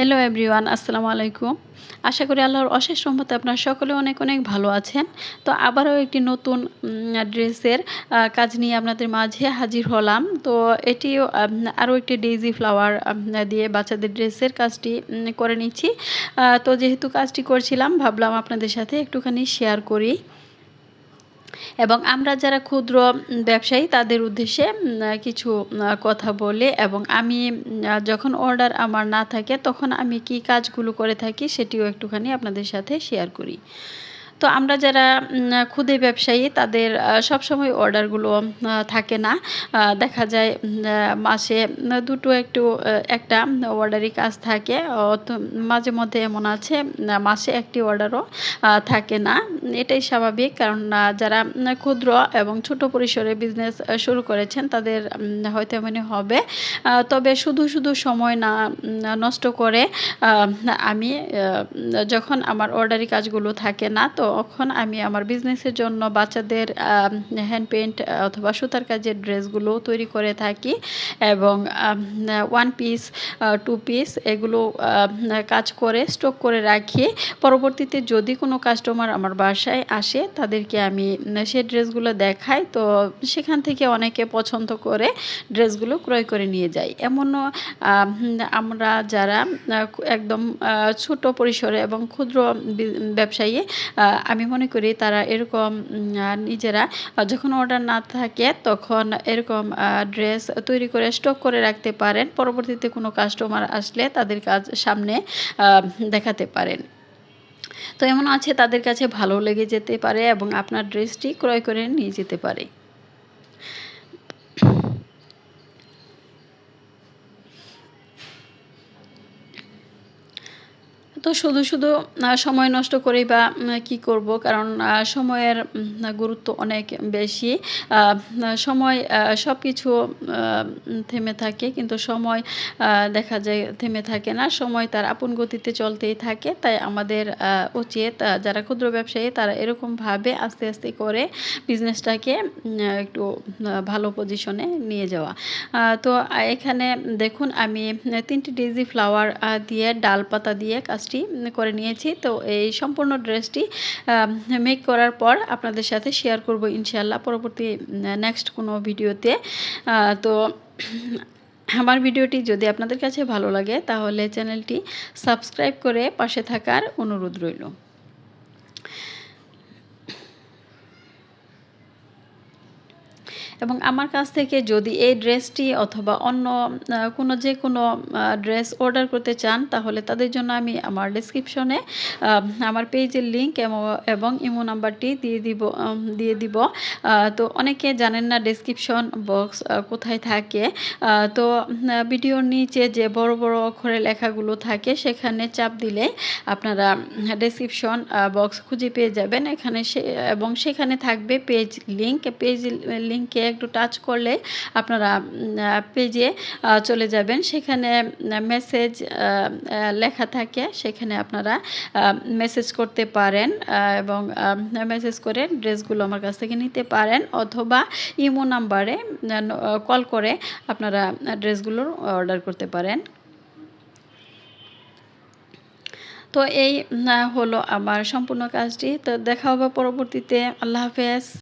Hello everyone আসসালামু আলাইকুম আশা করি আল্লাহর অশেষ সম্মতে আপনারা সকলে অনেক অনেক ভালো আছেন। তো আবারও একটি নতুন ড্রেসের কাজ নিয়ে আপনাদের মাঝে হাজির হলাম। তো এটিও আরও একটি ডেইজি ফ্লাওয়ার দিয়ে বাচ্চাদের ড্রেসের কাজটি করে নিচ্ছি। তো যেহেতু কাজটি করছিলাম, ভাবলাম আপনাদের সাথে একটুখানি শেয়ার করি। এবং আমরা যারা ক্ষুদ্র ব্যবসায়ী, তাদের উদ্দেশ্যে কিছু কথা বলে এবং আমি যখন অর্ডার আমার না থাকে, তখন আমি কি কাজগুলো করে থাকি সেটিও একটুখানি আপনাদের সাথে শেয়ার করি। তো আমরা যারা ক্ষুদে ব্যবসায়ী, তাদের সবসময় অর্ডারগুলো থাকে না। দেখা যায় মাসে দুটো একটু একটা অর্ডারই কাজ থাকে। মাঝে মধ্যে এমন আছে মাসে একটি অর্ডারও থাকে না। এটাই স্বাভাবিক, কারণ যারা ক্ষুদ্র এবং ছোট পরিসরে বিজনেস শুরু করেছেন, তাদের হয়তো এমনই হবে। তবে শুধু শুধু সময় না নষ্ট করে আমি যখন আমার অর্ডারি কাজগুলো থাকে না, তো তখন আমি আমার বিজনেসের জন্য বাচ্চাদের হ্যান্ড পেন্ট অথবা সুতার কাজের ড্রেসগুলো তৈরি করে থাকি এবং ওয়ান পিস টু পিস এগুলো কাজ করে স্টক করে রাখি। পরবর্তীতে যদি কোনো কাস্টমার আমার বাসায় আসে তাদেরকে আমি সেই ড্রেসগুলো দেখাই। তো সেখান থেকে অনেকে পছন্দ করে ড্রেসগুলো ক্রয় করে নিয়ে যাই। এমনও আমরা যারা একদম ছোট পরিসরে এবং ক্ষুদ্র ব্যবসায়ী আমি মনে করি তারা এরকম নিজেরা যখন অর্ডার না থাকে তখন এরকম ড্রেস তৈরি করে স্টক করে রাখতে পারেন। পরবর্তীতে কোনো কাস্টমার আসলে তাদের কাজ সামনে দেখাতে পারেন। তো এমন আছে তাদের কাছে ভালো লেগে যেতে পারে এবং আপনার ড্রেসটি ক্রয় করে নিয়ে যেতে পারে। তো শুধু শুধু সময় নষ্ট করেই বা কি করব? কারণ সময়ের গুরুত্ব অনেক বেশি। সময় সব কিছু থেমে থাকে। কিন্তু সময় দেখা যায় থেমে থাকে না। সময় তার আপন গতিতে চলতেই থাকে। তাই আমাদের উচিত যারা ক্ষুদ্র ব্যবসায়ী, তারা এরকমভাবে আস্তে আস্তে করে বিজনেসটাকে একটু ভালো পজিশনে নিয়ে যাওয়া। তো এখানে দেখুন, আমি তিনটি ডিজি ফ্লাওয়ার দিয়ে ডাল পাতা দিয়ে কাজ কাজটি করে নিয়েছি। তো এই সম্পূর্ণ ড্রেসটি মেক করার পর আপনাদের সাথে শেয়ার করব ইনশাল্লাহ পরবর্তী নেক্সট কোনো ভিডিওতে। তো আমার ভিডিওটি যদি আপনাদের কাছে ভালো লাগে তাহলে চ্যানেলটি সাবস্ক্রাইব করে পাশে থাকার অনুরোধ রইল। এবং আমার কাছ থেকে যদি এই ড্রেসটি অথবা অন্য কোনো যে কোনো ড্রেস অর্ডার করতে চান, তাহলে তাদের জন্য আমি আমার ডিসক্রিপশনে আমার পেজের লিঙ্ক এবং ইমো নাম্বারটি দিয়ে দিব দিয়ে দিব। তো অনেকে জানেন না ডিসক্রিপশন বক্স কোথায় থাকে। তো ভিডিওর নিচে যে বড় বড় অক্ষরে লেখাগুলো থাকে, সেখানে চাপ দিলে আপনারা ডেসক্রিপশন বক্স খুঁজে পেয়ে যাবেন। এখানে সে, এবং সেখানে থাকবে পেজ লিঙ্ক পেজ লিঙ্কে একটু টাচ করলে আপনারা পেজে চলে যাবেন। সেখানে মেসেজ লেখা থাকে। সেখানে আপনারা মেসেজ করতে পারেন এবং মেসেজ করে ড্রেসগুলো আমার কাছ থেকে নিতে পারেন। অথবা ইমো নাম্বারে কল করে আপনারা ড্রেসগুলোর অর্ডার করতে পারেন। তো এই হলো আমার সম্পূর্ণ কাজটি। তো দেখা হবে পরবর্তীতে। আল্লাহ হাফেজ।